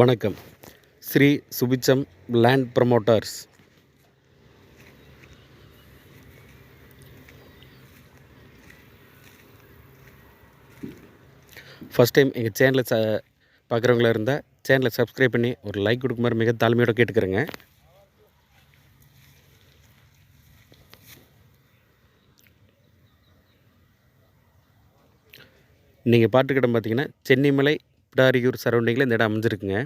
வணக்கம். Shri Subicham land promoters. First time எங்கள் சேனலை ச பார்க்குறவங்களா இருந்தால் சேனலை சப்ஸ்கிரைப் பண்ணி ஒரு லைக் கொடுக்குமாறு மிக தாழ்மையோட கேட்டுக்கிறேங்க. நீங்கள் பாட்டுக்கிட்ட பார்த்தீங்கன்னா சென்னிமலை பிடாரியூர் சரௌண்டிங்கில் இந்த இடம் அமைஞ்சிருக்குங்க.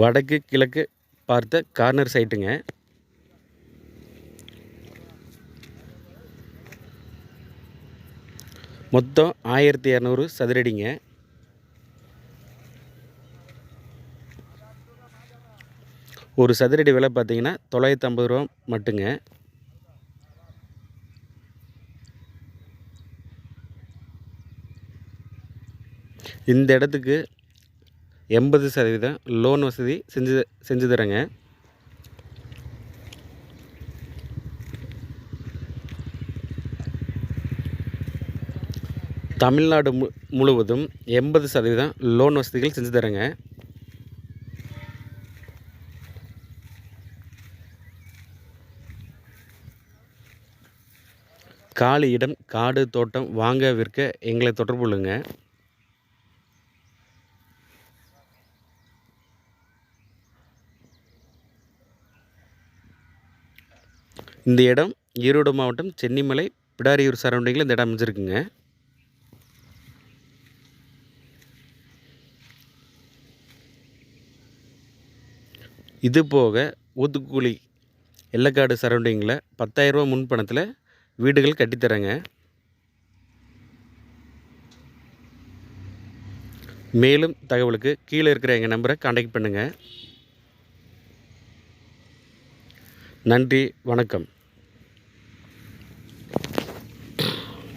வடக்கு கிழக்கு பார்த்த கார்னர் சைட்டுங்க மொத்தம் ஆயிரத்தி இரநூறு சதுரடிங்க. ஒரு சதுரடி விலை பார்த்தீங்கன்னா தொள்ளாயிரத்து ஐம்பது ரூபா மட்டுங்க. இந்த இடத்துக்கு எண்பது சதவீதம் லோன் வசதி செஞ்சு செஞ்சு தரேங்க. தமிழ்நாடு மு முழுவதும் எண்பது சதவீதம் லோன் வசதிகள் செஞ்சு தரேங்க. காலி இடம் காடு தோட்டம் வாங்க விற்க எங்களை தொடர்பு கொள்ளுங்க. இந்த இடம் ஈரோடு மாவட்டம் சென்னிமலை பிடாரியூர் சரௌண்டிங்கில் இந்த இடம் அமைஞ்சிருக்குங்க. இது போக ஊத்துக்குழி எல்லக்காடு சரௌண்டிங்கில் பத்தாயிரரூபா முன்பணத்தில் வீடுகள் கட்டித்தரேங்க. மேலும் தகவலுக்கு கீழே இருக்கிற எங்கள் நம்பரை காண்டாக்ட் பண்ணுங்கள் நன்றி வணக்கம்.